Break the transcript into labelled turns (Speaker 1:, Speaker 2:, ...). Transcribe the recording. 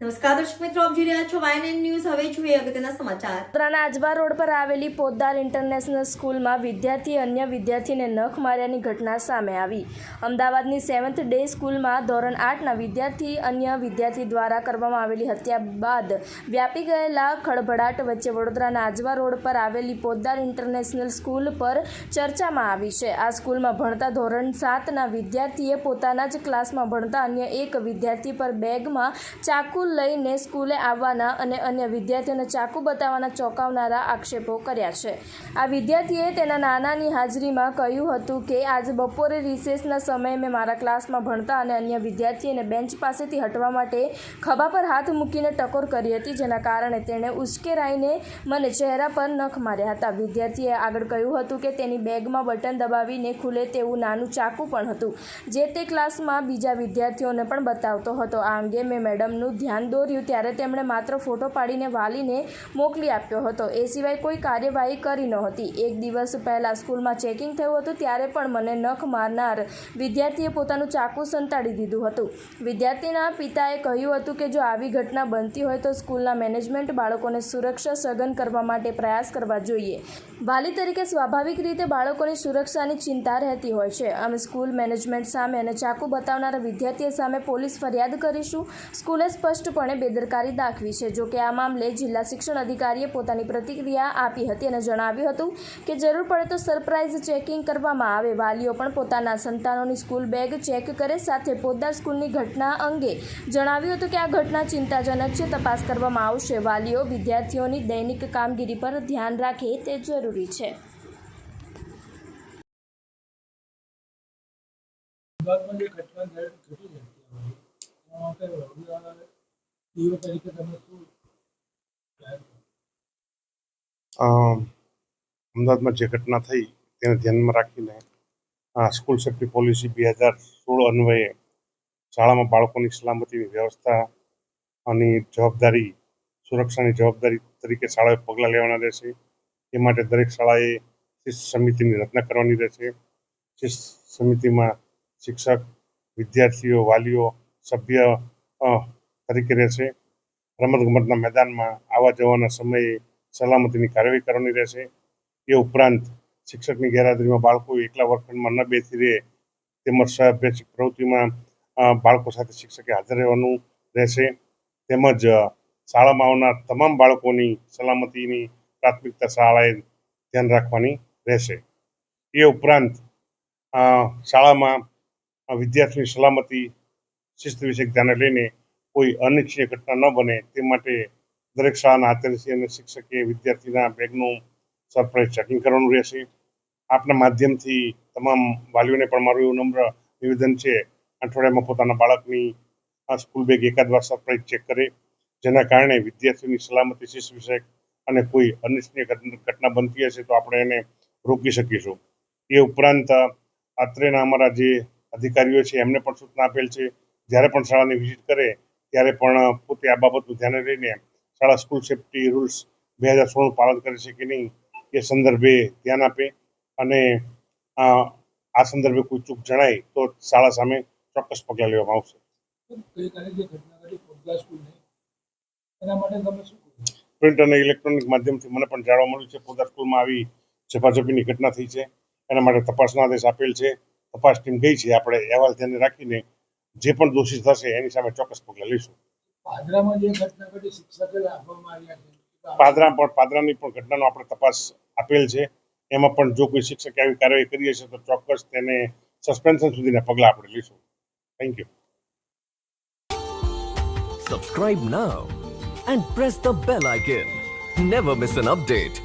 Speaker 1: નમસ્કાર
Speaker 2: આવેલી પોદ્દાર ઇન્ટરનેશનલ સ્કૂલમાં વિદ્યાર્થી અન્ય વિદ્યાર્થીને નખ માર્યાની ઘટના સામે આવી. અમદાવાદની સેવન્થ ડે સ્કૂલમાં ધોરણ આઠના વિદ્યાર્થી અન્ય વિદ્યાર્થી દ્વારા કરવામાં આવેલી હત્યા બાદ વ્યાપી ગયેલા ખળભળાટ વચ્ચે વડોદરાના આજવા રોડ પર આવેલી પોદ્દાર ઇન્ટરનેશનલ સ્કૂલ પર ચર્ચામાં આવી છે. આ સ્કૂલમાં ભણતા ધોરણ સાતના વિદ્યાર્થીએ પોતાના જ ક્લાસમાં ભણતા અન્ય એક વિદ્યાર્થી પર બેગમાં ચાકુ લઈને સ્કૂલે આવવાના અને અન્ય વિદ્યાર્થીઓને ચાકુ બતાવવાના ચોંકાવનારા આક્ષેપો કર્યા છે. આ વિદ્યાર્થીએ તેના નાનાની હાજરીમાં કહ્યું હતું કે, આજે બપોરે રિસેસના સમયે મેં મારા ક્લાસમાં ભણતા અને અન્ય વિદ્યાર્થીઓને બેન્ચ પાસેથી હટવા માટે ખભા પર હાથ મૂકીને ટકોર કરી હતી, જેના કારણે તેણે ઉશ્કેરાઈને મને ચહેરા પર નખ માર્યા હતા. વિદ્યાર્થીએ આગળ કહ્યું હતું કે, તેની બેગમાં બટન દબાવીને ખુલે તેવું નાનું ચાકુ પણ હતું, જે તે ક્લાસમાં બીજા વિદ્યાર્થીઓને પણ બતાવતો હતો. આ અંગે મેં મેડમનું ધ્યાન દોર્યું ત્યારે તેમણે માત્ર ફોટો પાડીને વાલીને મોકલી આપ્યો હતો. એ સિવાય કોઈ કાર્યવાહી કરી નહોતી એક દિવસ પહેલાં સ્કૂલમાં ચેકિંગ થયું હતું ત્યારે પણ મને નખ મારનાર વિદ્યાર્થીએ પોતાનું ચાકુ સંતાડી દીધું હતું. વિદ્યાર્થીના પિતાએ કહ્યું હતું કે જો આવી ઘટના બનતી હોય તો સ્કૂલના મેનેજમેન્ટ બાળકોને સુરક્ષા સઘન કરવા માટે પ્રયાસ કરવા જોઈએ. વાલી તરીકે સ્વાભાવિક રીતે બાળકોની સુરક્ષાની ચિંતા રહેતી હોય છે. અમે સ્કૂલ મેનેજમેન્ટ સામે અને ચાકુ બતાવનારા વિદ્યાર્થીઓ સામે પોલીસ ફરિયાદ કરીશું. સ્કૂલે સ્પષ્ટપણે બેદરકારી દાખવી છે. જોકે આ મામલે જિલ્લા શિક્ષણ અધિકારીએ પોતાની પ્રતિક્રિયા આપી હતી અને જણાવ્યું હતું કે જરૂર પડે તો સરપ્રાઇઝ ચેકિંગ કરવામાં આવે. વાલીઓ પણ પોતાના સંતાનોની સ્કૂલ બેગ ચેક કરે, સાથે પોતદાર સ્કૂલની ઘટના અંગે જણાવ્યું હતું કે આ ઘટના ચિંતાજનક છે, તપાસ કરવામાં આવશે. વાલીઓ, વિદ્યાર્થીઓની દૈનિક કામગીરી પર ધ્યાન રાખે તે જરૂરી છે.
Speaker 3: વિભાગમાં જે ઘટના ઘટી છે
Speaker 4: અ, અમદાવાદમાં જે ઘટના થઈ તેને ધ્યાનમાં રાખીને સ્કૂલ સેફ્ટી પોલિસી બે હજાર સોળ અન્વયે શાળામાં બાળકોની સલામતીની વ્યવસ્થા અને જવાબદારી સુરક્ષાની જવાબદારી તરીકે શાળાએ પગલાં લેવાના રહેશે. એ માટે દરેક શાળાએ શિસ્ત સમિતિની રચના કરવાની રહેશે. શિસ્ત સમિતિમાં શિક્ષક વિદ્યાર્થીઓ વાલીઓ સભ્ય તરીકે રહેશે. રમતગમતના મેદાનમાં આવવા જવાના સમયે સલામતીની કાર્યવાહી કરવાની રહેશે. એ ઉપરાંત શિક્ષકની ગેરહાજરીમાં બાળકો એકલા વર્ગખંડમાં ન બેસી રહે. તેમજ સહઅભ્યાસિક પ્રવૃત્તિમાં બાળકો સાથે શિક્ષકે હાજર રહેવાનું રહેશે. તેમજ શાળામાં આવનાર તમામ બાળકોની સલામતીની પ્રાથમિકતા શાળાએ ધ્યાન રાખવાની રહેશે. એ ઉપરાંત શાળામાં વિદ્યાર્થીની સલામતી શિસ્ત વિશે ધ્યાને લઈને કોઈ અનિચ્છનીય ઘટના ન બને તે માટે દરેક શાળાના આચાર્યશ્રી અને શિક્ષકે વિદ્યાર્થીના બેગનું સરપ્રાઇઝ ચેકિંગ કરવાનું રહેશે. આપના માધ્યમથી તમામ વાલીઓને પણ મારું એવું નમ્ર નિવેદન છે અઠવાડિયામાં પોતાના બાળકની આ સ્કૂલ બેગ એકાદ વાર સરપ્રાઇઝ ચેક કરે, જેના કારણે વિદ્યાર્થીઓની સલામતી શિસ્ત વિષયક અને કોઈ અનિચ્છનીય ઘટના બનતી હશે તો આપણે એને રોકી શકીશું. એ ઉપરાંત અત્રેના અમારા જે અધિકારીઓ છે એમને પણ સૂચના આપેલ છે, જ્યારે પણ શાળાની વિઝિટ કરે ત્યારે પણ પોતે આ બાબતનું ધ્યાને લઈને શાળા સ્કૂલ સેફ્ટી રૂલ્સ બે હજાર સોળનું પાલન કરે છે કે નહીં, એ સંદર્ભે ધ્યાન આપે અને આ સંદર્ભે કોઈ ચૂક જણાય તો શાળા સામે ચોક્કસ પગલાં લેવામાં આવશે. પ્રિન્ટ અને ઇલેક્ટ્રોનિક માધ્યમથી મને પણ જાણવા મળ્યું છે પોતા સ્કૂલમાં આવી ઝપાઝપીની ઘટના થઈ છે. એના માટે તપાસના આદેશ આપેલ છે. તપાસ ટીમ ગઈ છે. આપણે અહેવાલ ધ્યાને રાખીને જે પણ દોષિત થશે એની સામે ચોક્કસ પગલાં લઈશું.
Speaker 3: પાદરામાં જે ઘટના ઘટી શિક્ષકે લાભવામાં આવ્યા છે.
Speaker 4: પાદરા પણ પાદરાની પણ ઘટનાનો આપણે તપાસ આપેલ છે. એમાં પણ જો કોઈ શિક્ષકે આવી કાર્યવાહી કરી હશે તો ચોક્કસ તેને સસ્પેન્શન સુધીના પગલાં આપણે લઈશું. Thank you
Speaker 5: subscribe now and press the bell icon never miss an update.